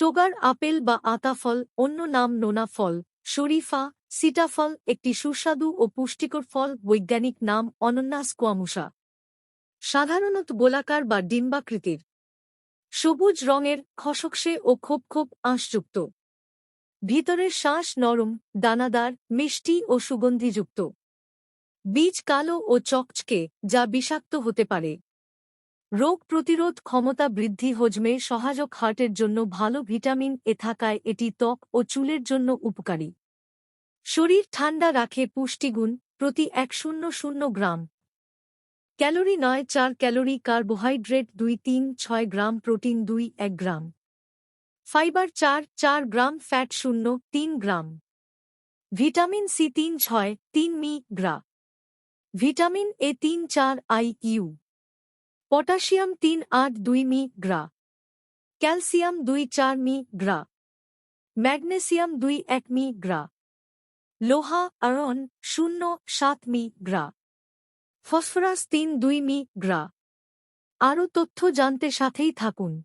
সোগার, apple বা আতাফল অন্য নাম নোনা ফল, শরীফা সিটাফল একটি সুস্বাদু ও পুষ্টিকর ফল, বৈজ্ঞানিক নাম অনন্যা স্কোয়ামুসা সাধারণত গোলাকার বা ডিম্বাকৃতির। সবুজ রঙের খসকসে ও খোপ খোপ আঁশযুক্ত। ভিতরের শ্বাস নরম, দানাদার, মিষ্টি ও সুগন্ধিযুক্ত। বীজ কালো ও চকচকে, যা বিষাক্ত হতে পারে। রোগ প্রতিরোধ ক্ষমতা বৃদ্ধি হজমে সহায়ক হার্টের জন্য ভালো ভিটামিন এ থাকায় এটি ত্বক ও চুলের জন্য উপকারী। শরীর ঠান্ডা রাখে পুষ্টিগুণ প্রতি এক শূন্য শূন্য গ্রাম। ক্যালোরি নয় চার ক্যালোরি, কার্বোহাইড্রেট দুই তিন ছয় গ্রাম, প্রোটিন দুই এক গ্রাম। ফাইবার চার চার গ্রাম, ফ্যাট শূন্য তিন গ্রাম। ভিটামিন সি তিন ছয়, তিন মি গ্রা। ভিটামিন এ তিন চার, আই ইউ। পটাশিয়াম তিন আট দুই মি গ্রা। ক্যালসিয়াম দুই চার মি গ্রা। ম্যাগনেসিয়াম দুই এক মি গ্রা। লোহা আরন শূন্য সাত মি গ্রা। ফসফরাস তিন দুই মি গ্রা। আরও তথ্য জানতে সাথেই থাকুন।